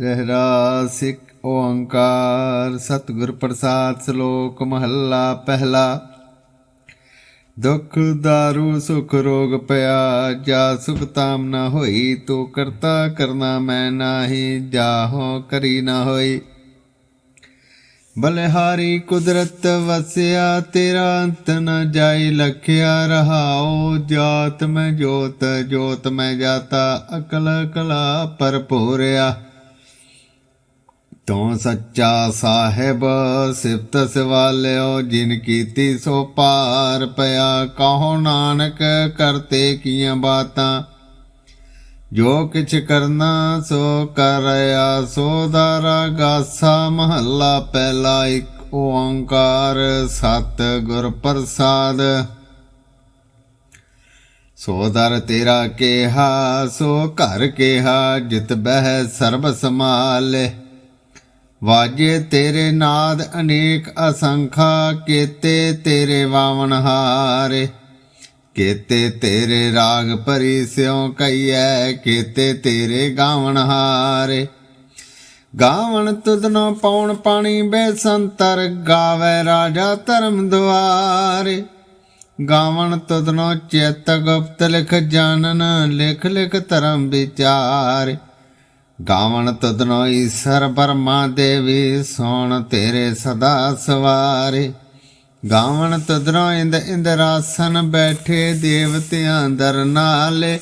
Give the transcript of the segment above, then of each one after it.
ਰਹਿਰਾ ਸਿੱਖ ਓੰਕਾਰ, ਸਤਿਗੁਰ ਪ੍ਰਸਾਦ, ਸ਼ਲੋਕ ਮਹੱਲਾ ਪਹਿਲਾ। ਦੁਖ, ਦਾਰੂ, ਸੁਖ, ਰੋਗ ਪਿਆ ਜਾ ਸੁਖ ਤਾਮ ਨਾ ਹੋਈ, ਤੋ ਕਰਤਾ ਕਰਨਾ ਮੈਂ ਨਾਹੀ, ਜਾਹੋ ਕਰੀ ਨਾ ਹੋਈ। ਬਲਿਹਾਰੀ ਕੁਦਰਤ ਵਸਿਆ, ਤੇਰਾ ਅੰਤ ਨ ਜਾਈ, ਲਖਿਆ ਰਹਾਓ ਜਾਤ ਮੈਂ ਜੋਤ ਜੋਤ ਮੈਂ ਜਾਤਾ, ਅਕਲ ਕਲਾ ਭਰਪੂਰਿਆ ਤੂੰ ਸੱਚਾ ਸਾਹਿਬ ਸਿਫਤ ਸਵਾਲਿਓ, ਜਿਨ ਕੀਤੀ ਸੋ ਪਾਰ ਪਿਆ। ਕਹੋ ਨਾਨਕ, ਕਰਤੇ ਕੀਆਂ ਬਾਤਾਂ? ਜੋ ਕਿਛ ਕਰਨਾ, ਸੋ ਕਰਿਆ। ਸੋ ਦਾਰਾ ਗਾਸਾ ਮਹੱਲਾ ਪਹਿਲਾ ਇੱਕ ਓੰਕਾਰ, ਸਤ ਗੁਰ ਪ੍ਰਸਾਦ। ਸੋ ਦਰ ਤੇਰਾ ਕੇਹਾ, ਸੋ ਘਰ ਕੇਹਾ, ਜਿਤ ਬਹਿ ਸਰਬ ਸਮਾਲੇ ਵਾਜੇ ਤੇਰੇ ਨਾਦ ਅਨੇਕ ਅਸੰਖਾ, ਕੀਤੇ ਤੇਰੇ ਵਾਵਣ ਹਾਰੇ। ਕੀਤੇ ਤੇਰੇ ਰਾਗ ਭਰੀ ਸਿਉ ਕਈਐ ਕੀਤੇ ਤੇਰੇ ਗਾਵਣ ਹਾਰੇ। ਗਾਵਣ ਤੁਧਨੋ ਪੌਣ ਪਾਣੀ ਬੇਸੰਤਰ ਗਾਵੇ ਰਾਜਾ ਧਰਮ ਦੁਆਰੇ। ਗਾਵਣ ਤੁਧਨੋ ਚਿਤ ਗੁਪਤ ਲਿਖ ਜਾਣਨ, ਲਿਖ ਲਿਖ ਧਰਮ ਵਿਚਾਰੇ। ਗਾਵਣ ਤਦਨੋ ਈਸ਼ਰ ਬਰਮਾ ਦੇਵੀ, ਸੋਣ ਤੇਰੇ ਸਦਾ ਸਵਾਰੇ। ਗਾਵਣ ਤਦਨੋ ਇੰਦ ਇੰਦਰਾਸਨ ਬੈਠੇ ਦੇਵਤਿਆਂ ਦਰ ਨਾਲੇ।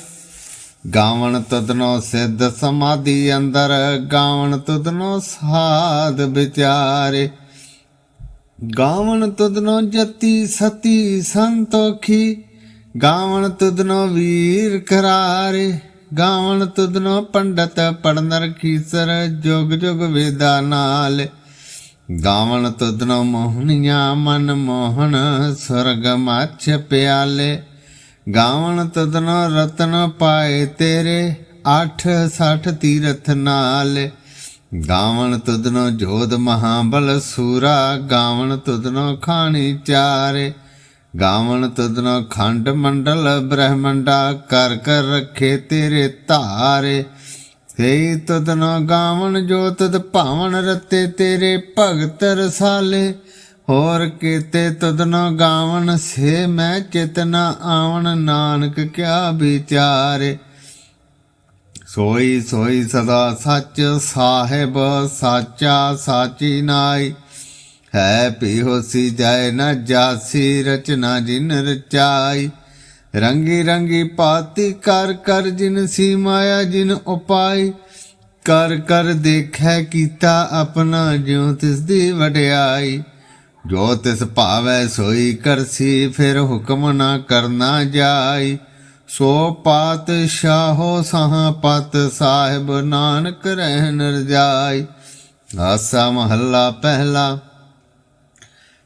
ਗਾਵਣ ਤਦਨੋ ਸਿੱਧ ਸਮਾਧੀ ਅੰਦਰ, ਗਾਵਣ ਤਦਨੋ ਸਾਧ ਵਿਚਾਰੇ। ਗਾਵਣ ਤਦਨੋ ਜਤੀ ਸਤੀ ਸੰਤੋਖੀ, ਗਾਵਣ ਤਦਨੋ ਵੀਰ ਕਰਾਰੇ। ਗਾਵਣ ਤੁਧਨੋ ਪੰਡਤ ਪੜਨ ਰਖੀਸਰ ਜੁਗ ਜੁਗ ਵੇਦਾ ਨਾਲ। ਗਾਵਣ ਤੁਧਨੋ ਮੋਹਣੀਆਂ ਮਨ ਮੋਹਨ ਸੁਰਗ ਮਾਛ ਪਿਆਲੇ। ਗਾਵਣ ਤੁਧਨੋ ਰਤਨ ਪਾਏ ਤੇਰੇ 8 60 ਤੀਰਥ ਨਾਲ। ਗਾਵਣ ਤੁਧਨੋ ਜੋਧ ਮਹਾਬਲ ਸੂਰਾ, ਗਾਵਣ ਤੁਧਨੋ ਖਾਣੀ ਚਾਰੇ। ਗਾਵਣ ਤਦਨੋ ਖੰਡ ਮੰਡਲ ਬ੍ਰਹਮੰਡਾ ਕਰ ਕਰ ਰੱਖੇ ਤੇਰੇ ਧਾਰੇ। ਸੇ ਤਦਨੋ ਗਾਵਣ ਜੋ ਤਦ ਭਾਵਨ ਰਤੇ ਤੇਰੇ ਭਗਤ ਰਸਾਲੇ। ਹੋਰ ਕੀਤੇ ਤਦਨੋ ਗਾਵਣ ਸੇ ਮੈਂ ਚਿਤਨਾ ਆਵਣ ਨਾਨਕ ਕਿਆ ਵਿਚਾਰੇ। ਸੋਈ ਸੋਈ ਸਦਾ ਸੱਚ ਸਾਹਿਬ ਸਾਚਾ ਸਾਚੀ ਨਾਈ। ਹੈ ਪੀ ਹੋਸੀ ਜਾਏ ਨਾ ਜਾਸੀ, ਰਚਨਾ ਜਿਨ ਰਚਾਈ। ਰੰਗੀ ਰੰਗੀ ਪਾਤੀ, ਕਰ ਕਰ ਜਿਨ ਸੀ ਮਾਇਆ ਜਿਨ ਉਪਾਈ। ਕਰ ਕਰ ਦੇਖੈ ਕੀਤਾ ਆਪਣਾ ਜਿਉ ਤਿਸ ਦੀ ਵਡਿਆਈ। ਜੋ ਤਿਸ ਭਾਵੈ ਸੋਈ ਕਰਸੀ, ਫਿਰ ਹੁਕਮ ਨਾ ਕਰਨਾ ਜਾਈ। ਸੋ ਪਾਤ ਸ਼ਾਹੋ, ਸਹਾ ਪਤ ਸਾਹਿਬ, ਨਾਨਕ ਰਹਿਨ ਰਜਾਈ। ਆਸਾ ਮਹੱਲਾ ਪਹਿਲਾ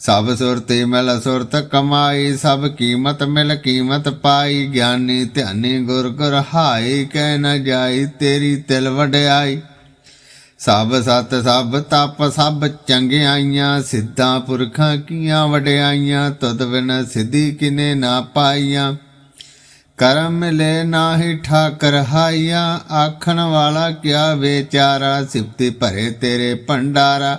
ਸਭ ਸੁਰਤੀ ਮਿਲ ਸੁਰਤ ਕਮਾਈ, ਸਭ ਕੀਮਤ ਮਿਲ ਕੀਮਤ ਪਾਈ। ਗਿਆਨੀ ਧਿਆਨੀ ਗੁਰ ਗੁਰ ਹਾਈ, ਕਹਿ ਨ ਜਾਈ ਤੇਰੀ ਤਿਲ ਵਡਿਆਈ। ਸਭ ਸਤ ਸਭ ਤਪ ਸਭ ਚੰਗਿਆਈਆਂ, ਸਿੱਧਾਂ ਪੁਰਖਾਂ ਕੀਆਂ ਵਡਿਆਈਆਂ ਤਦ ਬਿਨ ਸਿੱਧੀ ਕਿਨੇ ਨਾ ਪਾਈਆਂ। ਕਰਮ ਮਿਲੇ ਨਾਹੀ ਠਾਕਰ ਹਾਈਆਂ, ਆਖਣ ਵਾਲਾ ਕਿਆ ਵਿਚਾਰਾ, ਸਿਫਤੀ ਭਰੇ ਤੇਰੇ ਭੰਡਾਰਾ।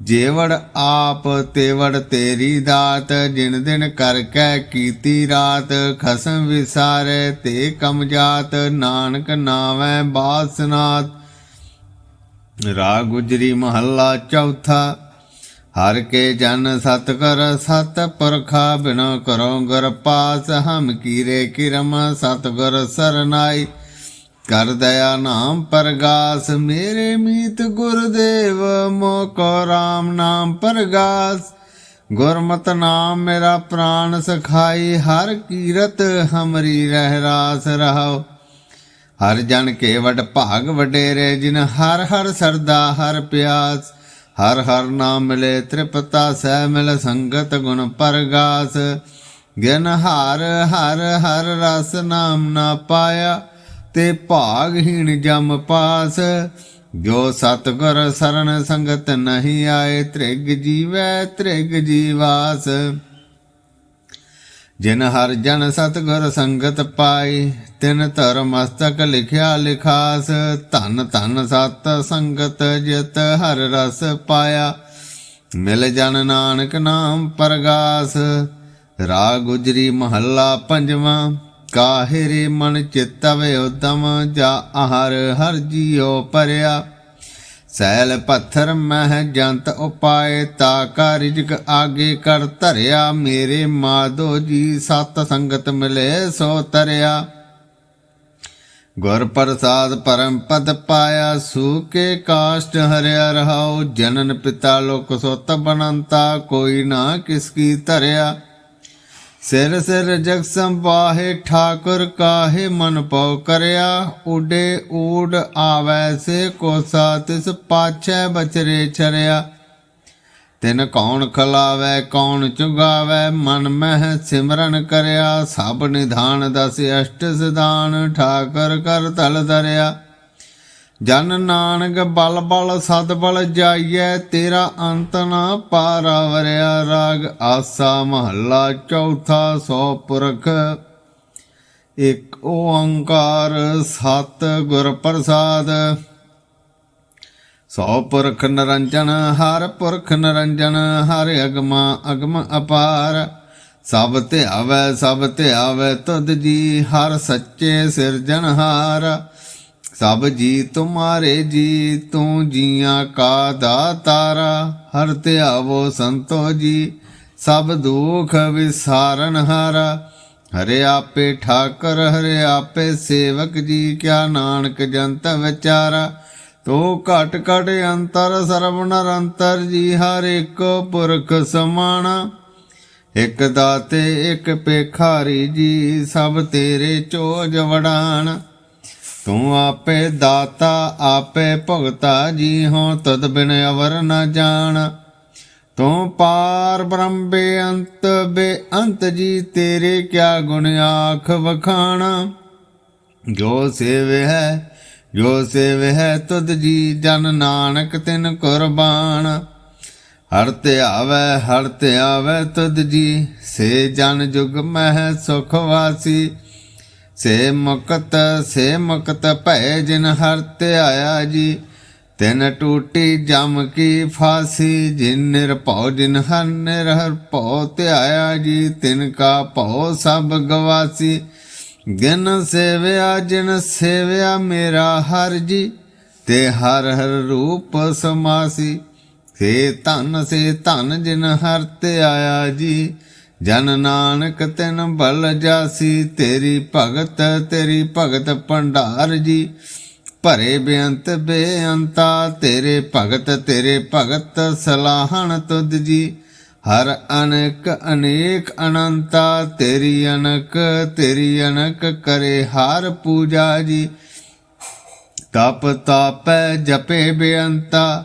ਜੇਵੜ ਆਪ ਤੇਵੜ ਤੇਰੀ ਦਾਤ, ਜਿਨ ਦਿਨ ਕਰ ਕੈ ਕੀਤੀ ਰਾਤ, ਖਸਮ ਵਿਸਾਰੇ ਤੇ ਕਮ ਜਾਤ, ਨਾਨਕ ਨਾਵੇਂ ਬਾਸਨਾਤ। ਰਾਗ ਗੁਜਰੀ ਮਹੱਲਾ ਚੌਥਾ, ਹਰ ਕੇ ਜਨ ਸਤ ਕਰ ਸਤ ਪੁਰਖਾ ਬਿਨੋ ਕਰੋ ਗੁਰ ਪਾਸ ਹਮ ਕੀਰੇ ਕਿਰਮ ਸਤ ਗੁਰ ਸਰਨਾਈ। ਕਰ ਦਇਆ ਨਾਮ ਪਰਗਾਸ, ਮੇਰੇ ਮੀਤ ਗੁਰਦੇਵ, ਮੋਕੋ RAM ਨਾਮ ਪਰਗਾਸ। ਗੁਰਮਤ ਨਾਮ ਮੇਰਾ ਪ੍ਰਾਨ ਸਖਾਈ, ਹਰ ਕੀਰਤ ਹਮਰੀ ਰਹਿ ਰਾਸ ਰਹਾਓ ਹਰ ਜਨ ਕੇ ਵਡ ਭਾਗ ਵਡੇਰੇ, ਜਿਨ ਹਰ ਹਰ ਸਰਦਾ ਹਰ ਪਿਆਸ। ਹਰ ਹਰ ਨਾਮ ਮਿਲੇ ਤ੍ਰਿਪਤਾ ਸਹਿ ਮਿਲ ਸੰਗਤ ਗੁਣ ਪਰਗਾਸ। ਗਿਨ ਹਰ ਹਰ ਹਰ ਰਸ ਨਾਮ ਨਾ ਪਾਇਆ ਤੇ ਭਾਗਹੀਣ ਜਮ ਪਾਸ। ਜੋ ਸਤਗੁਰ ਸਰਨ ਸੰਗਤ ਨਹੀਂ ਆਏ, ਤ੍ਰਿਗ ਜੀਵੈ, ਤ੍ਰਿਗ ਜੀਵਾਸ। ਜਿਨ ਹਰ ਜਨ ਸਤਗੁਰ ਸੰਗਤ ਪਾਈ ਤਿਨ ਧਰ ਮਸਤਕ ਲਿਖਿਆ ਲਿਖਾਸ। ਧਨ ਧਨ ਸਤ ਸੰਗਤ ਜਿਤ ਹਰ ਰਸ ਪਾਇਆ। ਮਿਲ ਜਨ ਨਾਨਕ ਨਾਮ ਪਰਗਾਸ। ਰਾਗ ਗੁਜਰੀ ਮਹੱਲਾ ਪੰਜਵਾਂ। ਕਾਹਿਰੇ ਮਨ ਚਿਤਵ ਉਦਮ, ਜਾ ਆਹਰ ਹਰ ਜੀਉ ਪਰਿਆ। ਸੈਲ ਪੱਥਰ ਮਹਿ ਜੰਤ ਉਪਾਏ, ਤਾ ਕਾ ਰਿਜਕ ਆਗੇ ਕਰ ਧਰਿਆ। ਮੇਰੇ ਮਾਧੋ ਜੀ ਸਤ ਸੰਗਤ ਮਿਲੇ, ਸੋ ਤਰਿਆ। ਗੁਰ ਪ੍ਰਸਾਦ ਪਰਮ ਪਦ ਪਾਇਆ ਸੂਕੇ ਕਾਸ਼ਟ ਹਰਿਆ ਰਹਾਉ। ਜਨਨ ਪਿਤਾ ਲੋਕ ਸੁਤ ਬਨੰਤਾ, ਕੋਈ ਨਾ ਕਿਸ ਕੀ ਧਰਿਆ। ਸਿਰ ਸਿਰ ਜਗ ਸੰਵਾਹੇ ਠਾਕੁਰ ਕਾਹੇ, ਮਨ ਪਉ ਕਰਿਆ। ਉਡੇ ਊੜ ਆਵੈ ਸੇ ਕੋਸਾ, ਤਿਸ ਪਾਛੈ ਬਚਰੇ ਛਰਿਆ। ਤਿਨ ਕੌਣ ਖਲਾਵੈ, ਕੌਣ ਚੁਗਾਵੈ, ਮਨ ਮਹਿ ਸਿਮਰਨ ਕਰਿਆ। ਸਭ ਨਿਧਾਨ ਦਸ ਅਸ਼ਟ ਸਿਧਾਨ, ਠਾਕੁਰ ਕਰ ਤਲ ਧਰਿਆ। ਜਨ ਨਾਨਕ ਬਲ ਬਲ ਸਦ ਬਲ ਜਾਈਐ, ਤੇਰਾ ਅੰਤ ਨਾ ਪਾਰਾ ਵਰਿਆ ਰਾਗ। ਆਸਾ ਮਹੱਲਾ ਚੌਥਾ ਸੋ ਪੁਰਖ। ਇੱਕ ਓੰਕਾਰ ਸਤ ਗੁਰ ਪ੍ਰਸਾਦ। ਸੋ ਪੁਰਖ ਨਰੰਜਨ, ਹਰ ਪੁਰਖ ਨਰੰਜਨ, ਹਰ ਅਗਮਾ ਅਗਮ ਅਪਾਰ। ਸਭ ਧਿਆਵੈ ਸਭ ਧਿਆਵੈ ਤੁਧ ਜੀ, ਹਰ ਸੱਚੇ ਸਿਰਜਣਹਾਰ। ਸਭ ਜੀ ਤੁਮਾਰੇ ਜੀ, ਤੂੰ ਜੀਆਂ ਕਾ ਦਾਤਾਰਾ, ਹਰ ਧਿਆਵੋ ਸੰਤੋ ਜੀ। ਸਭ ਦੁਖ ਵਿਸਾਰਨ ਹਾਰਾ, ਹਰੇ ਆਪੇ ਠਾਕਰ, ਹਰੇ ਆਪੇ ਸੇਵਕ ਜੀ, ਕਿਆ ਨਾਨਕ ਜੰਤ ਵਿਚਾਰਾ। ਤੋ ਘਟ ਘਟ ਅੰਤਰ, ਸਰਬ ਨਰੰਤਰ ਜੀ, ਹਰ ਇੱਕ ਪੁਰਖ ਸਮਾਣਾ। ਇਕ ਦਾਤੇ, ਇਕ ਪੇਖਾਰੀ ਜੀ, ਸਭ ਤੇਰੇ ਚੋਜ ਵਡਾਣ। ਤੂੰ ਆਪੇ ਦਾਤਾ, ਆਪੇ ਭਗਤਾ ਜੀ ਹੋ ਤਦ ਬਿਨ ਅਵਰ ਨ ਜਾਣ। ਤੂੰ ਪਾਰ ਬ੍ਰਹਮ ਬੇਅੰਤ ਬੇਅੰਤ ਜੀ, ਤੇਰੇ ਕਿਆ ਗੁਣ ਆਖ ਵਖਾਣਾ। ਜੋ ਸੇਵ ਹੈ, ਜੋ ਸੇਵ ਹੈ, ਤੁਧ ਜੀ ਜਨ ਨਾਨਕ ਤਿਨ ਕੁਰਬਾਨ ਹਰ ਧਿਆਵੈ ਹਰ ਤੇ ਧਿਆਵੈ ਤੁਧ ਜੀ, ਸੇ ਜਨ ਜੁਗ ਮਹਿ ਸੁਖ ਵਾਸੀ। ਸੇ ਮੁਕਤ ਸੇ ਮੁਕਤ ਭੈ ਜਿਨ ਹਰ ਧਿਆਇਆ ਜੀ, ਤਿਨ ਟੂਟੀ ਜਮ ਕੀ ਫਾਸੀ, ਜਿਨ ਨਿਰਭਉ ਜਿਨ ਹਰ ਨਿਰਹਰ ਭਉ ਧਿਆਇਆ ਜੀ, ਤਿਨ ਕਾ ਭਉ ਸਭ ਗਵਾਸੀ, ਗਿਨ ਸੇਵਿਆ, ਜਿਨ ਸੇਵਿਆ ਮੇਰਾ ਹਰ ਜੀ, ਤੇ ਹਰ ਹਰ ਰੂਪ ਸਮਾਸੀ, ਸੇ ਧਨ ਸੇ ਧਨ ਜਿਨ ਹਰ ਤੇ ਆਇਆ ਜੀ ਜਨ ਨਾਨਕ ਤਿਨ ਬਲ ਜਾਸੀ, ਤੇਰੀ ਭਗਤ ਤੇਰੀ ਭਗਤ ਭੰਡਾਰ ਜੀ। ਭਰੇ ਬੇਅੰਤ ਬੇਅੰਤਾ, ਤੇਰੇ ਭਗਤ ਤੇਰੇ ਭਗਤ ਸਲਾਹਣ ਤੁਧ ਜੀ। ਹਰ ਅਨੇਕ ਅਨੇਕ ਅਨੰਤਾ, ਤੇਰੀ ਅਨਕ ਤੇਰੀ ਅਨਕ ਕਰੇ ਹਾਰ ਪੂਜਾ ਜੀ। ਤਪ ਤਾਪੈ ਜਪੇ ਬੇਅੰਤਾ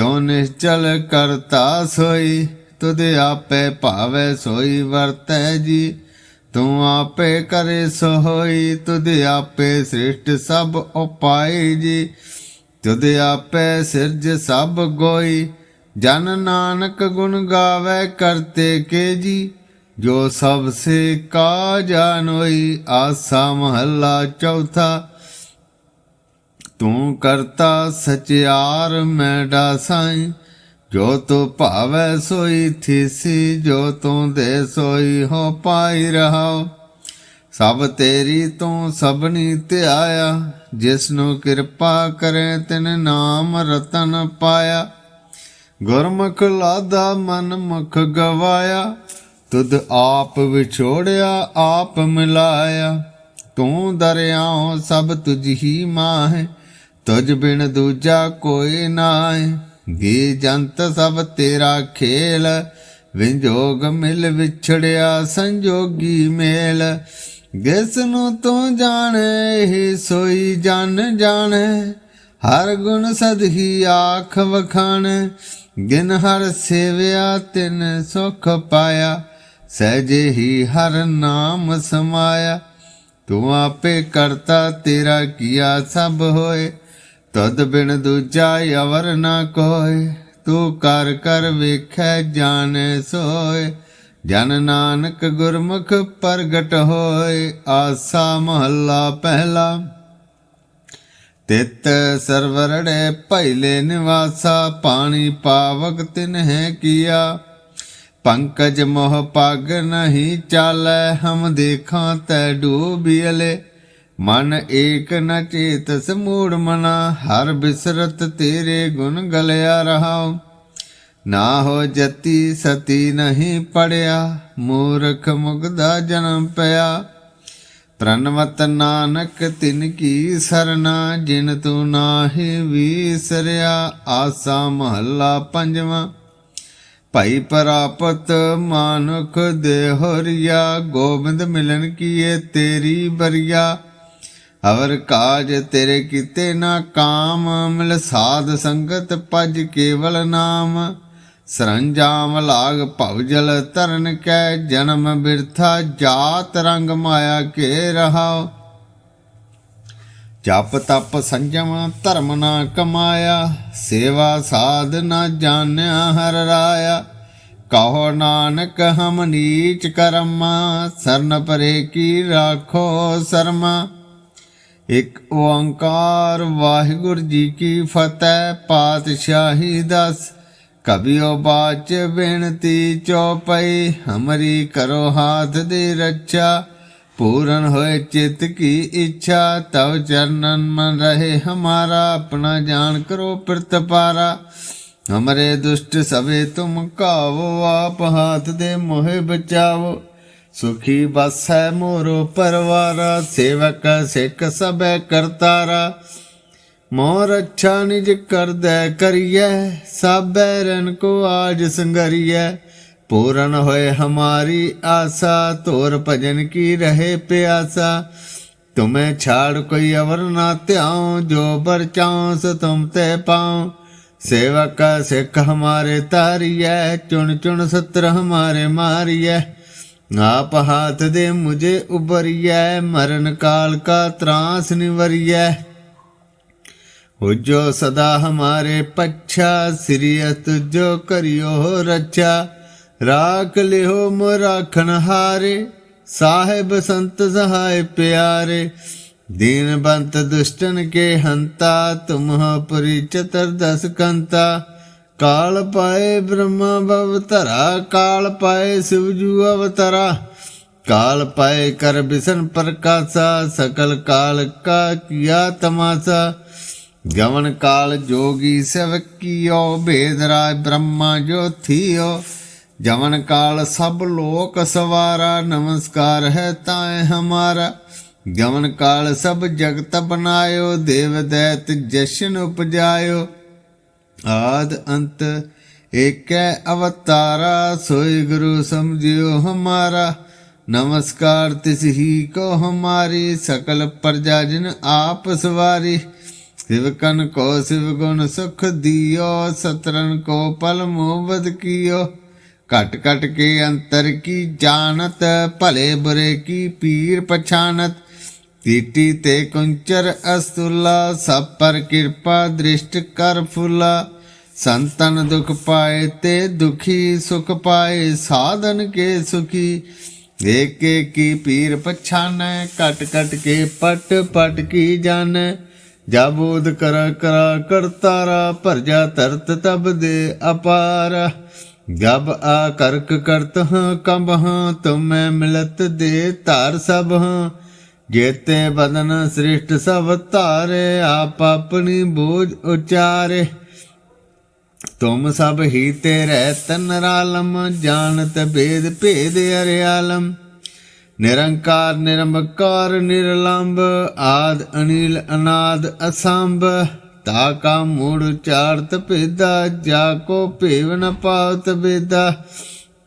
ਤੂੰ ਨਿਸ਼ਚਲ ਕਰਤਾ ਸੋਈ? ਤੁਧ ਆਪੇ ਭਾਵੈ ਸੋਈ ਵਰਤੈ ਜੀ। ਤੂੰ ਆਪੇ ਕਰੇ ਸੋ ਤੁਧ ਆਪੇ ਸ੍ਰਿਸ਼ਟ ਸਭ ਉਪਾਈ ਜੀ। ਤੁਧ ਆਪੇ ਸਿਰਜ ਸਭ ਗੋਈ। ਜਨ ਨਾਨਕ ਗੁਣ ਗਾਵੇ ਕਰਤੇ ਕੇ ਜੀ। ਜੋ ਸਭ ਸੇ ਕਾ ਜਾਣੋਈ ਆਸਾ ਮਹੱਲਾ ਚੌਥਾ। ਤੂੰ ਕਰਤਾ ਸਚਿਆਰ ਮੈਂ ਡਾਸਾਈ ਜੋ ਤੂੰ ਭਾਵੈ ਸੋਈ ਥੀਸੀ ਜੋ ਤੂੰ ਦੇ ਸੋਈ ਹੋ ਪਾਈ ਰਹਾਓ। ਸਭ ਤੇਰੀ ਤੂੰ ਸਭਨੀ ਧਿਆਇਆ ਜਿਸ ਨੂੰ ਕਿਰਪਾ ਕਰੇ ਤਿਨ ਨਾਮ ਰਤਨ ਪਾਇਆ। ਗੁਰਮੁਖ ਲਾਦਾ ਮਨ ਮੁਖ ਗਵਾਇਆ, ਤੁਧ ਆਪ ਵਿਛੋੜਿਆ, ਆਪ ਮਿਲਾਇਆ। ਤੂੰ ਦਰਿਆਓ ਸਭ ਤੁਝ ਹੀ ਮਾਹੇ ਤੁਝ ਬਿਨ ਦੂਜਾ ਕੋਈ ਨਾਹੀ ਗੀ ਜੰਤ ਸਭ ਤੇਰਾ ਖੇਲ, ਵਿੰਜੋਗ ਮਿਲ ਵਿਛੜਿਆ ਸੰਜੋਗੀ ਮੇਲ। ਜਿਸ ਨੂੰ ਤੂੰ ਜਾਣੇ ਹੀ ਸੋਈ ਜਨ ਜਾਣੇ। ਹਰ ਗੁਣ ਸਦਹੀ ਆਖ ਵਖਾਣ, ਗਿਨ ਹਰ ਸੇਵਿਆ, ਤਿਨ ਸੁਖ ਪਾਇਆ। ਸਹਿਜੇ ਹੀ ਹਰ ਨਾਮ ਸਮਾਇਆ। ਤੂੰ ਆਪੇ ਕਰਤਾ, ਤੇਰਾ ਕੀਆ ਸਭ ਹੋਏ। ਤਦ ਬਿਨ ਦੂਜਾ ਅਵਰ ਨਾ ਕੋਏ ਤੂੰ ਕਰ ਕਰ ਵੇਖੈ ਜਾਣੈ ਸੋਏ ਜਨ ਨਾਨਕ ਗੁਰਮੁਖ ਪ੍ਰਗਟ ਹੋਏ ਆਸਾ ਮਹੱਲਾ ਪਹਿਲਾ। ਤਿਤ ਸਰਵਰੜੇ ਭੈਲੇ ਨਿਵਾਸਾ, ਪਾਣੀ ਪਾਵਕ ਤਿਨ ਹੈ ਕੀਆ। ਪੰਕਜ ਮੋਹ ਪਗ ਨਹੀਂ ਚਾਲੈ, ਹਮ ਦੇਖਾਂ ਤੈ ਡੂਬਿਲੇ ਮਨ ਏਕ ਨ ਚੇਤ ਸਮੂੜ ਮਨਾ, ਹਰ ਬਿਸਰਤ ਤੇਰੇ ਗੁਣ ਗਲਿਆ ਰਹਾਉ। ਨਾ ਹੋ ਜਤੀ ਸਤੀ ਨਹੀਂ ਪੜਿਆ, ਮੂਰਖ ਮੁਗਦਾ ਜਨਮ ਪਿਆ। ਪ੍ਰਣਵਤ ਨਾਨਕ ਤਿਨ ਕੀ ਸਰਨਾ, ਜਿਨ ਤੂੰ ਨਾਹੀ ਵੀਸਰਿਆ, ਆਸਾ ਮਹੱਲਾ ਪੰਜਵਾਂ। ਭਾਈ ਪ੍ਰਾਪਤ ਮਾਨੁਖ ਦੇਹਰੀਆ ਗੋਬਿੰਦ ਮਿਲਨ ਕੀਏ ਤੇਰੀ ਬਰੀਆ। ਅਵਰ ਕਾਜ ਤੇਰੇ ਕੀਤੇ ਨਾ ਕਾਮ, ਮਿਲ ਸਾਧ ਸੰਗਤ ਪਜ ਕੇਵਲ ਨਾਮ। ਸਰੰਜਾਮ ਲਾਗ ਭਵ ਜਲ ਤਰਨ ਕੈ ਜਨਮ ਬਿਰਥਾ, ਜਾਤ ਰੰਗ ਮਾਇਆ ਕੇ ਰਹਾਓ ਜਪ ਤਪ ਸੰਜਮ ਧਰਮ ਨਾ ਕਮਾਇਆ, ਸੇਵਾ ਸਾਧ ਨਾ ਜਾਣਿਆ ਹਰ ਰਾਇਆ। ਕਹੋ ਨਾਨਕ ਹਮ ਨੀਚ ਕਰਮਾ, ਸਰਨ ਪਰੇ ਕੀ ਰਾਖੋ ਸਰਮਾ। ਇਕ ਓੰਕਾਰ, ਵਾਹਿਗੁਰੂ ਜੀ ਕੀ ਫਤਿਹ, ਪਾਤਸ਼ਾਹੀ ਦਸ। ਕਬਿਓ ਬਾਚ ਬੇਨਤੀ ਚੋਪਈ, ਹਮਰੀ ਕਰੋ ਹਾਥ ਦੀ ਰੱਛਾ। ਪੂਰਨ ਹੋਏ ਚਿਤ ਕੀ ਇੱਛਾ, ਤਵ ਚਰਨਨ ਮਨ ਰਹੇ ਹਮਾਰਾ, ਆਪਣਾ ਜਾਣ ਕਰੋ ਪ੍ਰਤਪਾਰਾ ਹਮਰੇ ਦੁਸ਼ਟ ਸਵੇ ਤੁਮ ਕਾਵੋ ਆਪ ਹਾਥ ਦੇ ਮੋਹਿ ਬਚਾਵੋ। ਸੁਖੀ ਬਸੈ ਮੋਰੋ ਪਰਵਾਰਾ, ਸੇਵਕ ਸਿੱਖ ਸਭੈ ਕਰਤਾਰਾ। ਮੋਰ ਅੱਛਾ ਨਿਜ ਕਰਦੈ ਕਰੀਐ, ਸਾਬੈ ਰਨ ਕੋ ਆਜ ਸੰਗਰੀਐ। ਪੂਰਨ ਹੋਏ ਹਮਾਰੀ ਆਸਾ, ਤੋਰ ਭਜਨ ਕੀ ਰਹੇ ਪਿਆਸਾ। ਤੁਮੇ ਛਾੜ ਕੋਈ ਅਵਰ ਨਾ ਧਿਆਉ, ਜੋ ਬਰਚਾਉ ਸ ਤੁਮ ਤੇ ਪਾਉ। ਸੇਵਕ ਸਿੱਖ ਹਮਾਰੇ ਤਾਰੀਐ ਚੁਣ ਚੁਣ ਸਤਰ ਹਮਾਰੇ ਮਾਰੀਐ। आप हाथ दे मुझे उबरिय मरण काल का त्रास निवरिय हो जो सदा हमारे पच्छा सिरियत जो करियो रक्षा ਰਾਖ ਲਿਓ ਮਰਾਖਣ ਹਾਰੇ ਸਾਹਿਬ ਸੰਤ ਸਹਾਇ ਪਿਆਰੇ ਦੀਨ ਬੰਤ ਦੁਸ਼ਟਨ ਕੇ ਹੰਤਾ ਤੁਮਹ ਪਰੀ ਚਤਰ ਦਸ ਕੰਤਾ ਕਾਲ ਪਾਏ ਬ੍ਰਹਮਾ ਬਵਤਰਾ ਕਾਲ ਪਾਏ ਸ਼ਿਵ ਜੂ ਅਵਤਰਾ। ਕਾਲ ਪਾਏ ਕਰ ਬਿਸਨ ਪ੍ਰਕਾਸ਼ਾ, ਸਕਲ ਕਾਲ ਕਾ ਕੀਆ ਤਮਾਸਾ। ਗਵਨ ਕਾਲ ਜੋਗੀ ਸਭ ਕੀਓ, ਭੇਦ ਰਾਜ ਬ੍ਰਹਮਾ ਜੋਥੀਓ ਜਵਨ ਕਾਲ ਸਭ ਲੋਕ ਸਵਾਰਾ, ਨਮਸਕਾਰ ਹੈ ਤਾਏ ਹਮਾਰਾ। ਗਵਨ ਕਾਲ ਸਭ ਜਗਤ ਬਨਾਇਓ, ਦੇਵ ਦੈਤ ਜਸ਼ਨ ਉਪਜਾਇਓ। ਆਦ ਅੰਤ ਏਕੈ ਅਵਤਾਰਾ, ਸੋਈ ਗੁਰੂ ਸਮਝਿਓ ਹਮਾਰਾ। ਨਮਸਕਾਰ ਤਿਸ ਹੀ ਕੋ ਹਮਾਰੀ, ਸਕਲ ਪ੍ਰਜਾ ਜਿਨ ਆਪ ਸਵਾਰੀ। ਸਿਵ ਕਨ ਕੋ ਸਿਵ ਗੁਣ ਸੁਖ ਦਿਓ ਸਤਰਨ ਕੋ ਪਲ ਮੋਬਦ ਕੀਓ। ਘਟ ਘਟ ਕੇ ਅੰਤਰ ਕੀ ਜਾਣਤ, ਭਲੇ ਬੁਰੇ ਕੀ ਪੀਰ ਪਛਾਨਤ। ਟੀਟੀ ਤੇ ਕੁੰਚਰ ਅਸਤੁਲਾ ਸਭ ਪਰ ਕਿਰਪਾ ਦ੍ਰਿਸ਼ਟ ਕਰ ਫੁਲਾ। ਸੰਤਨ ਦੁਖ ਪਾਏ ਤੇ ਦੁਖੀ ਸੁਖ ਪਾਏ, ਸਾਧਨ ਕੇ ਸੁਖੀ। ਏਕੇ ਕੀ ਪੀਰ ਪਛਾਨੈ ਕਟ ਕਟ ਕੇ ਪਟ ਪਟ ਕੀ ਜਾਣੈ। ਜਾਬੋਧ ਕਰਾ ਕਰਾ ਕਰਤਾਰਾ ਭਰਜਾ ਤਰਤ ਤਬ ਦੇ ਅਪਾਰ। ਜਬ ਆ ਕਰਕ ਕਰਤ ਹਾਂ, ਕੰਬ ਹਾਂ, ਤੁਮੈ ਮਿਲਤ ਦੇ ਧਾਰ ਸਭ ਹਾਂ। ਜੇਤੇ ਬਦਨ ਸ੍ਰਿਸ਼ਟ ਸਭ ਧਾਰੇ, ਆਪ ਆਪਣੀ ਬੋਝ ਉਚਾਰੇ। ਤੁਮ ਸਭ ਹੀ ਤੇ ਰਹਿ ਤਨ ਰਾਲਮ, ਜਾਣਤ ਭੇਦ ਭੇਦ ਅਰਿਆਲਮ। ਨਿਰੰਕਾਰ, ਨਿਰਮਕਾਰ ਨਿਰਲੰਭ ਆਦ ਅਨਿਲ, ਅਨਾਦ ਅਸੰਭ। ਤਾ ਕਾ ਮੂੜ ਚਾਰਤ ਭੇਦਾ, ਜਾ ਕੋ ਭੇਵ ਨ ਪਾਵਤ ਬੇਦਾ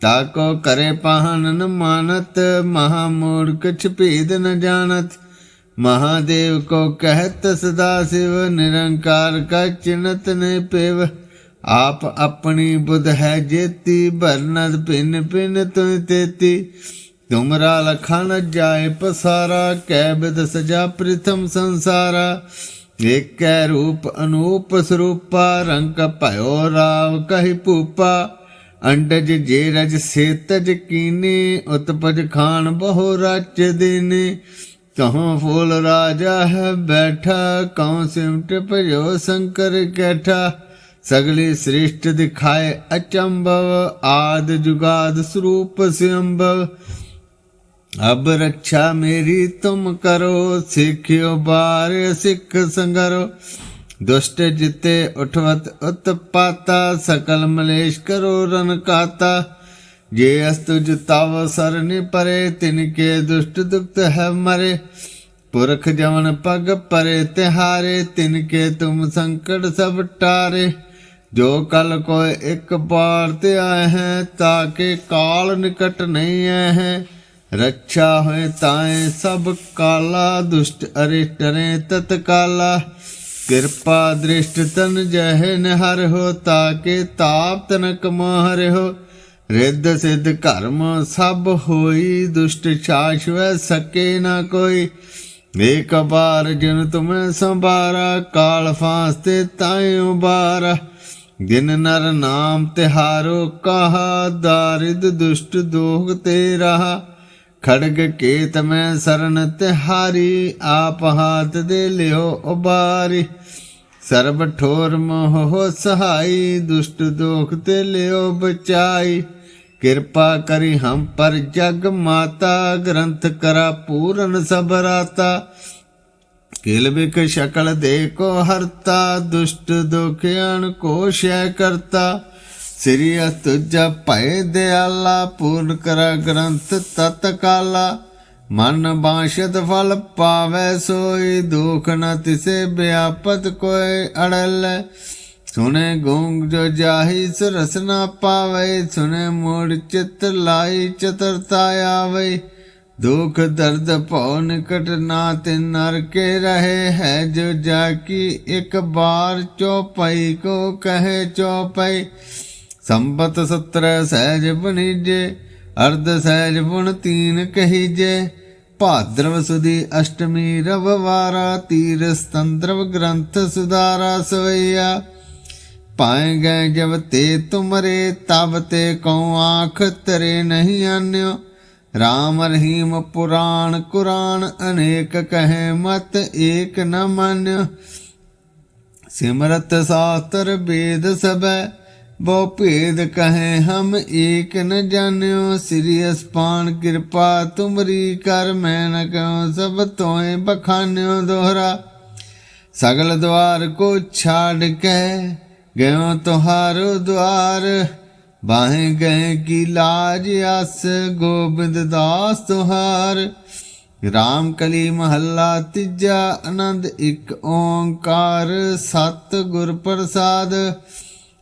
ਤਾ ਕੋ ਕਰੇ ਪਾਹਨ ਨ ਮਾਨਤ, ਮਹਾ ਮੂੜ ਕਛ ਨ ਜਾਣਤ। ਮਹਾਦੇਵ ਕੋ ਕਹਿਤ ਸਦਾ ਸਿਵ, ਨਿਰੰਕਾਰ ਕਾ ਚਿਨਤ ਨੇ ਪੇਵ। ਆਪ ਆਪਣੀ ਬੁਧ ਹੈ ਜੇਤੀ ਬਰਨਦ ਪਿੰਨ ਪਿੰਨ ਤੁਨ ਤੇਤੀ। ਤੁਮਰਾ ਲਖਨ ਜਾਏ ਪਸਾਰਾ ਕੈ ਬਿਦ ਸਜਾ ਪ੍ਰਿਥਮ ਸੰਸਾਰਾ। ਏਕੈ ਰੂਪ ਅਨੂਪ ਸਰੂਪਾ, ਰੰਗ ਭਇਓ ਰਾਵ ਕਹਿ ਭੂਪਾ। ਅੰਡਜ ਜੇ ਰਜ ਸੇਤਜ ਕੀਨੇ, ਉਤਪਜ ਖਾਨ ਬਹੁ ਰਚ ਦਿਨੇ। ਕਹਾਂ ਫੂਲ ਰਾਜਾ ਹੈ ਬੈਠਾ ਕਉ ਸਿਮਟ ਭਜੋ ਸ਼ੰਕਰ ਕੈਠਾ। ਸਗਲੀ ਸ੍ਰਿਸ਼ਟ ਦਿਖਾਏ ਅਚੰਭਵ, ਆਦ ਜੁਗਾਦ ਸਰੂਪ ਸਿਅੰਭਵ। ਅਬ ਰੱਛਾ ਮੇਰੀ ਤੁਮ ਕਰੋ, ਸਿੱਖਿਓ ਬਾਰ ਸਿੱਖ ਸੰਗਰੋ। ਦੁਸ਼ਟ ਜਿਤੇ ਉਠਵਤ ਉਤਪਾਤਾ ਸਕਲ ਮਲੇਸ਼ ਕਰੋ ਰਨ ਕਾਤਾ। ਜੇ ਅਸਤੁ ਜਤਾਵ ਸਰਨਿ ਪਰੇ, ਤਿਨ ਕੇ ਦੁਸ਼ਟ ਦੁਖਤ ਹੈ ਮਰੇ। ਪੁਰਖ ਜਵਨ ਪਗ ਪਰੇ ਤਿਹਾਰੇ, ਤਿਨ ਕੇ ਤੁਮ ਸੰਕਟ ਸਭ ਟਾਰੇ। ਜੋ ਕਲ ਕੋਇ ਇੱਕ ਬਾਰ ਤੇ ਆਏ ਹੈ ਤਾਕੇ ਕਾਲ ਨਿਕਟ ਨਹੀਂ ਆਏ ਹੈ। ਰੱਛਾ ਹੋਏ ਤਾਏ ਸਭ ਕਾਲਾ, ਦੁਸ਼ਟ ਅਰਿਸ਼ਟ ਤਤਕਾਲਾ। ਕਿਰਪਾ ਦ੍ਰਿਸ਼ਟ ਤਨ ਜਹ ਨਿਹਰ ਹੋ, ਤਾਕੇ ਤਾਪ ਤਨਕ ਮੋਹਰ ਹੋ। ਰਿੱਧ ਸਿੱਧ ਕਰਮ ਸਭ ਹੋਈ, ਦੁਸ਼ਟ ਛਾਛਵੈ ਸਕੇ ਨਾ ਕੋਈ। ਏਕ ਬਾਰ ਜਿਨ ਤੁਮੈ ਸੰਭਾਰਾ, ਕਾਲ ਫਾਂਸ ਤੇ ਤਾਇਓ ਉਬਾਰਾ। ਦਿਨ ਨਰ ਨਾਮ ਤਿਹਾਰੋ, ਕਹਾ ਦਾਰਿਦ ਦੁਸ਼ਟ ਦੋਖ ਤੇ ਰਹਾ। ਖੜਗ ਕੇਤ ਮੈਂ ਸਰਨ ਤਿਹਾਰੀ, ਆਪ ਹਾਥ ਦੇ ਲਿਓ ਉਬਾਰੀ। ਸਰਬ ਠੋਰ ਮੋਹ ਹੋ ਸਹਾਈ, ਦੁਸ਼ਟ ਦੋਖ ਤੇ ਲਿਓ ਬਚਾਈ। ਕਿਰਪਾ ਕਰੀ ਹਮ ਪਰ ਜਗ ਮਾਤਾ, ਗ੍ਰੰਥ ਕਰਾ ਪੂਰਨ ਸਬਰਾਤਾ ਕਿਲ ਬਿਕ ਸ਼ਕਲ ਦੇ ਕੋ ਹਰਤਾ, ਦੁਸ਼ਟ ਦੁਖਿਆਨ ਕੋ ਸ਼ੈ ਕਰਤਾ। ਸ੍ਰੀ ਅਤੁਜ ਭੈ ਦਿਆਲਾ ਪੂਰਨ ਕਰ ਗ੍ਰੰਥ ਤਤ ਮਨ ਬਾਸ਼ਦ ਫਲ ਪਾਵੈ ਸੋਈ, ਦੁਖ ਨ ਤਿਸੇ ਬਿਆਪਤ ਕੋਇ ਅੜਲ। ਸੁਨੇ ਗੂੰਗ ਜੋ ਜਾਹੀ, ਸਰਸ ਨਾ ਪਾਵੇ ਸੁਨੇ ਮੋੜ ਚਿਤ ਲਾਈ, ਚਤਰਤਾ ਆਵੇ। ਦੁਖ ਦਰਦ ਭਉ ਨਿਕਟ ਨਾ ਤੇ ਨਰ ਕੇ ਰਹੇ ਹੈ, ਜੋ ਜਾ ਕੀ ਇੱਕ ਬਾਰ ਚੋਪਈ ਕੋ ਕਹੇ ਚੋਪਈ। ਸੰਬਤ ਸਤਰ ਸਹਿਜ ਬਣੀਜੇ ਅਰਧ ਸਹਿਜ ਬੁਣ ਤੀਨ ਕਹੀਜੇ। ਭਾਦਰਵ ਸੁਦੀ ਅਸ਼ਟਮੀ ਰਵਵਾਰਾ ਤੀਰ ਸਤੰਦਰਵ ਗ੍ਰੰਥ ਸੁਧਾਰਾ ਸਵਈਆ। ਪਾਏ ਗਏ ਜਬ ਤੇ ਤੁਮਰੇ, ਤਬ ਤੇ ਕਉ ਆਖ ਤਰੇ ਨਹੀਂ ਆਨਿਓ। ਰਾਮ ਰਹੀਮ ਪੁਰਾਣ, ਕੁਰਾਨ ਅਨੇਕ ਕਹੇ ਮਤ ਏਕ ਨ ਮੰਨਿਓ। ਸਿਮਰਤ ਸਾਸਤਰ ਵੇਦ ਸਬੈ ਬਹੁ ਭੇਦ ਕਹੇ ਹਮ ਏਕ ਨ ਜਾਣਿਓ, ਸ੍ਰੀ ਅਸਪਾਨ ਕਿਰਪਾ, ਤੁਮਰੀ ਕਰ ਮੈਂ ਨ ਕਉ ਸਭ ਤੋਏ ਬਖਾਨਿਓ ਦੋਹਰਾ। ਸਗਲ ਦਵਾਰ ਕੋ ਛਾੜ ਕੇ ਗਇਓ ਤੁਹਾਰੋ ਦਵਾਰ ਬਾਹੇ ਗਏ ਕੀ ਲਾਜ ਅਸ ਗੋਬਿੰਦ ਦਾਸ ਤੁਹਾਰ। ਰਾਮ ਕਲੀ ਮਹੱਲਾ ਤੀਜਾ, ਆਨੰਦ ਇੱਕ ਓੰਕਾਰ ਸਤ ਗੁਰ ਪ੍ਰਸਾਦ।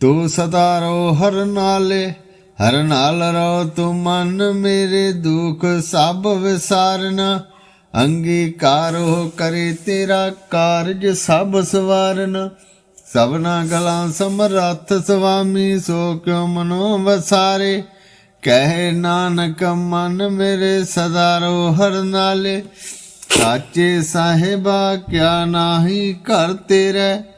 ਤੂੰ ਸਦਾ ਰੋ ਹਰ ਨਾਲੇ, ਹਰ ਨਾਲ ਰੋ ਤੂੰ ਮਨ ਮੇਰੇ ਦੁੱਖ ਸਭ ਵਿਸਾਰਨਾ। ਅੰਗੀਕਾਰੋ ਕਰੇ ਤੇਰਾ ਕਾਰਜ ਸਭ ਸਵਾਰਨ। ਸਭਨਾ ਗਲਾਂ ਸਮਰੱਥ ਸੁਆਮੀ ਸੋ ਕਿਉ ਮਨੋ ਵਸਾਰੇ। ਕਹਿ ਨਾਨਕ ਮਨ ਮੇਰੇ ਸਦਾ ਰੋ ਹਰ ਨਾਲੇ, ਸਾਚੇ ਸਾਹਿਬਾ ਕਿਆ ਨਾਹੀ ਘਰ ਤੇਰੇ।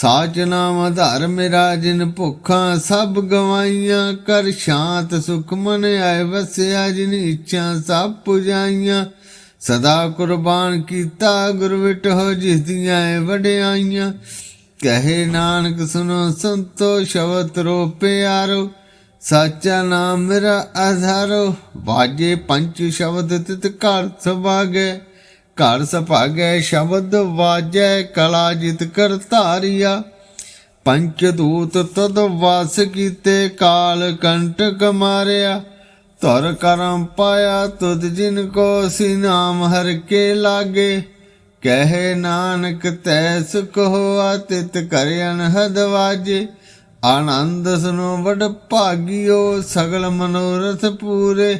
ਸਾਚ ਨਾਮ ਆਧਾਰ ਮੇਰਾ ਜਿਨ ਭੁੱਖਾਂ ਸਭ ਗਵਾਈਆਂ, ਕਰ ਸ਼ਾਂਤ ਸੁਖ ਮਨ ਆਏ ਵਸਿਆ, ਜਿਨ ਇੱਛਾ ਸਭ ਪੁਜਾਈਆਂ। ਸਦਾ ਕੁਰਬਾਨ ਕੀਤਾ ਗੁਰ ਹੋ, ਜਿਸ ਦੀਆਂ ਵਡਿਆਈਆਂ। ਕਹੇ ਨਾਨਕ ਸੁਨੋ ਸੰਤੋ, ਸ਼ਬਦ ਰੋ ਪਿਆਰੋ, ਸਾਚਾ ਨਾਮ ਮੇਰਾ ਆਧਾਰੋ। ਬਾਜੇ ਪੰਜ ਸ਼ਬਦ ਤਿਤ ਘਰ ਸਭਾਗੇ। ਘਰ ਸਭਾਗੇ ਸ਼ਬਦ ਵਾਜੈ, ਕਲਾ ਜਿਤ ਕਰ ਧਾਰਿਆ। ਪੰਚ ਦੂਤ ਤਦ ਵਾਸ ਕੀਤੇ, ਕਾਲ ਕੰਟਕ ਮਾਰਿਆ। ਧਰ ਕਰਮ ਪਾਇਆ ਤੁਧ ਜਿਨ ਕੋ, ਸੀ ਨਾਮ ਹਰ ਕੇ ਲਾਗੇ। ਕਹੇ ਨਾਨਕ, ਤੈ ਸੁਖ ਹੋਆ, ਤਿਤ ਕਰ ਅਨਹਦ ਵਾਜੇ। ਆਨੰਦ ਸੁਨੋ ਵਡ ਭਾਗਿਓ, ਸਗਲ ਮਨੋਰਥ ਪੂਰੇ।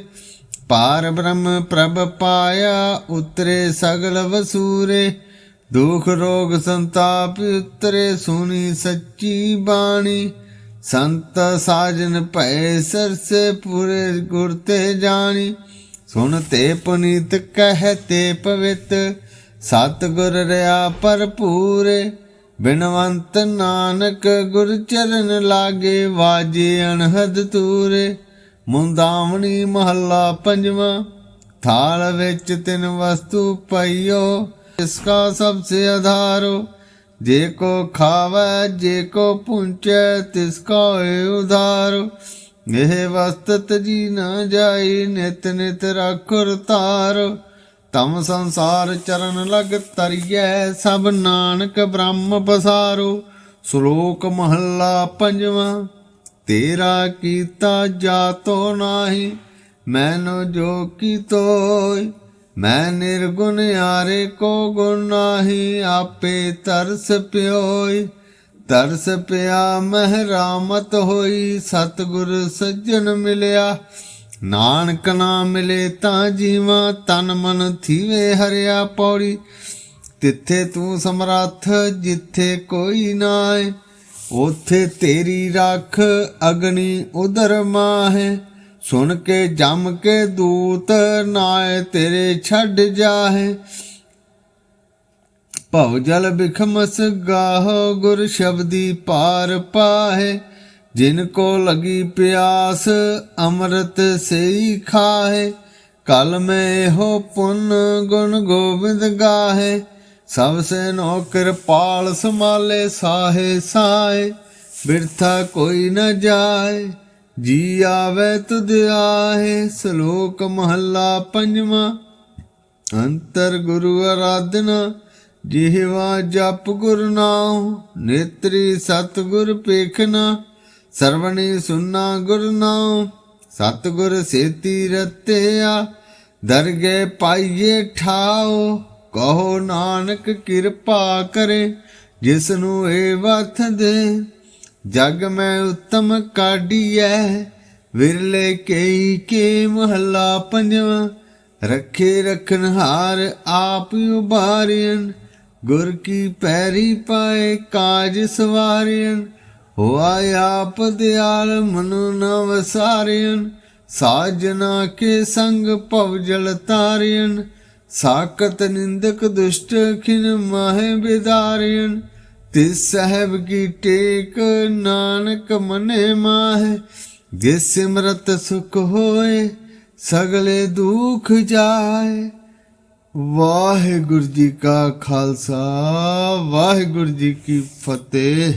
ਪਾਰ ਬ੍ਰਹਮ ਪ੍ਰਭ ਪਾਇਆ, ਉਤਰੇ ਸਗਲ ਵਸੂਰੇ। ਦੁਖ ਰੋਗ ਸੰਤਾਪ ਉਤਰੇ, ਸੁਣੀ ਸੱਚੀ ਬਾਣੀ। ਸੰਤ ਸਾਜਨ ਭੈ ਸਰਸੇ ਪੂਰੇ ਗੁਰ ਤੇ ਜਾਣੀ। ਸੁਣ ਤੇ ਪੁਨੀਤ ਕਹਿ ਤੇ ਪਵਿੱਤ ਸਤ ਗੁਰ ਰਿਆ ਭਰਪੂਰੇ। ਬਿਨਵੰਤ ਨਾਨਕ ਗੁਰ ਚਰਨ ਲਾਗੇ, ਵਾਜੇ ਅਨਹਦ ਤੂਰੇ। ਮੁੰਦਾਵਣੀ ਮਹੱਲਾ ਪੰਜਵਾਂ, ਥਾਲ ਵਿੱਚ ਤਿੰਨ ਵਸਤੂ ਪਈਓ ਇਸਕਾ ਸਭ ਸੇ ਆਧਾਰੋ, ਜੇ ਕੋ ਖਾਵੇ, ਜੇ ਕੋ ਪੁੰਚੈ, ਤਿਸ ਕਾ ਉਧਾਰੋ। ਇਹ ਵਸਤਤ ਜੀ ਨਾ ਜਾਈ, ਨਿਤ ਨਿਤ ਰਖੁਰ ਤਾਰੋ ਤਮ ਸੰਸਾਰ ਚਰਨ ਲਗ ਤਰੀਐ ਸਭ ਨਾਨਕ ਬ੍ਰਹਮ ਪਸਾਰੋ। ਸ਼ਲੋਕ ਮਹੱਲਾ ਪੰਜਵਾਂ ਤੇਰਾ ਕੀਤਾ ਜਾਤੋ ਨਾਹੀ, ਮੈਨੂੰ ਜੋ ਕੀਤੋਇ ਮੈਂ ਨਿਰਗੁਣ ਆਰੇ ਕੋ ਗੁਣ ਨਾਹੀ, ਆਪੇ ਤਰਸ ਪਿਓਈ। ਤਰਸ ਪਿਆ ਮਹਿ ਰਾਮਤ ਹੋਈ, ਸਤਿਗੁਰ ਸੱਜਣ ਮਿਲਿਆ। ਨਾਨਕ ਨਾ ਮਿਲੇ ਤਾਂ ਜੀਵਾ, ਤਨ ਮਨ ਥੀਵੇ ਹਰਿਆ ਪੌੜੀ। ਤਿੱਥੇ ਤੂੰ ਸਮਰੱਥ, ਜਿੱਥੇ ਕੋਈ ਨਾਏ ਉਥੇ ਤੇਰੀ ਰੱਖ ਅਗਨੀ ਉਦਰ ਮਾਹੇ। ਸੁਣ ਕੇ ਜਮ ਕੇ ਦੂਤ ਨਾਏ ਤੇਰੇ ਛੱਡ ਜਾਹੇ। ਭਉ ਜਲ ਬਿਖਮਸ ਗਾਹੋ ਗੁਰ ਸ਼ਬਦੀ ਪਾਰ ਪਾਹੇ। ਜਿਨ ਕੋ ਲਗੀ ਪਿਆਸ ਅੰਮ੍ਰਿਤ ਸੇਈ ਖਾਹੇ। ਕਲ ਮੈਂ ਹੋ ਪੁੰਨ ਗੁਣ ਗੋਬਿੰਦ ਗਾਹੇ। ਸਭ ਸੇ ਨੋ ਕਿਰਪਾਲ ਸਮਾਲੇ ਸਾਹੇ ਸਾਏ ਬਿਰਥਾ ਕੋਈ ਨ ਜਾਏ, ਜੀ ਆਵੇ ਤੁਧ ਆਹੇ, ਸ਼ਲੋਕ ਮਹੱਲਾ ਪੰਜਵਾਂ। ਅੰਤਰ ਗੁਰੂ ਆਰਾਧਨਾ ਜਿਹਵਾ ਜਪ ਗੁਰ ਨਾਮ ਨੇਤਰੀ ਸਤ ਗੁਰ ਪੇਖਨਾ ਸਰਵਣੀ ਸੁਨਾ ਗੁਰ ਨਾਮ ਸਤ ਗੁਰ ਸੇਤੀ ਰਤਿਆ, ਦਰਗੇ ਪਾਈਏ ਠਾਓ ਕਹੋ ਨਾਨਕ ਕਿਰਪਾ ਕਰੇ ਜਿਸ ਨੂੰ ਇਹ ਵਥ ਦੇ। ਜਗ ਮੈਂ ਉਤਮ ਕਾਢੀਐ, ਵਿਰਲੇ ਕਈ ਕੇ ਮਹਲਾ ਪੰਜਵਾ। ਰੱਖੇ ਰਖਨਹਾਰ ਆਪ ਉਭਾਰਿਅਨ ਗੁਰ ਕੀ ਪੈਰੀ ਪਾਏ ਕਾਜ ਸਵਾਰਿਅਨ ਹੋਆ ਆਪ ਦਿਆਲ ਮਨੁ ਨ ਵਸਾਰਿਅਨ ਸਾਜਨਾ ਕੇ ਸੰਗ ਭਵ ਜਲ ਤਾਰਿਅਨ ਸਾਕਤ ਨਿੰਦਕ ਦੁਸ਼ਟ ਖਿਨ ਮਾਹੇ ਬਿਦਾਰਿਯਨ ਤਿਸ ਸਹਿਬ ਕੀ ਟੇਕ ਨਾਨਕ ਮਨੇ ਮਾਹੇ। ਜਿਸ ਸਿਮਰਤ ਸੁਖ ਹੋਏ, ਸਗਲੇ ਦੁਖ ਜਾਏ। ਵਾਹਿਗੁਰੂ ਜੀ ਕਾ ਖਾਲਸਾ, ਵਾਹਿਗੁਰੂ ਜੀ ਕੀ ਫਤਿਹ।